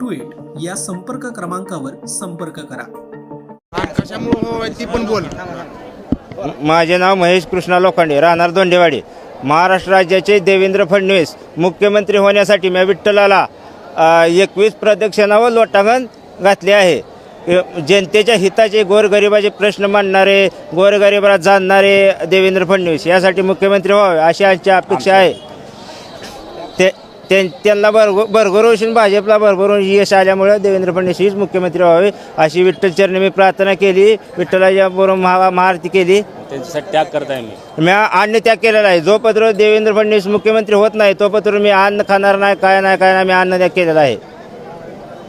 two eight या संपर्क क्रमांकावर संपर्क करा. कशामुळे हो ती पण बोल. माझे नाव महेश कृष्णा लोखंडे राहणार दोंडेवाडी. महाराष्ट्र राज्याचे देवेंद्र फडणवीस मुख्यमंत्री होण्यासाठी मी विठ्ठलाला एकवीस प्रदक्षिणा व लोटांगण घातले आहे. जनतेच्या हिताचे गोरगरिबाचे प्रश्न मांडणारे गोरगरिबाला जाणणारे देवेंद्र फडणवीस यासाठी मुख्यमंत्री व्हावे अशी आमची अपेक्षा आहे. ते ते- त्यांना भरग भरभरून भाजपला भरभरून यश आल्यामुळे देवेंद्र फडणवीस हीच मुख्यमंत्री व्हावे अशी विठ्ठल चरणी मी प्रार्थना केली विठ्ठलाच्या बरोबर महा महाआरती केली. त्यांच्यासाठी त्याग करताय मी. मी अन्न त्याग केलेला आहे. जो पत्र देवेंद्र फडणवीस मुख्यमंत्री होत नाही तो पत्र मी अन्न खाणार नाही काय नाही काय नाही मी अन्न त्याग केलेला आहे.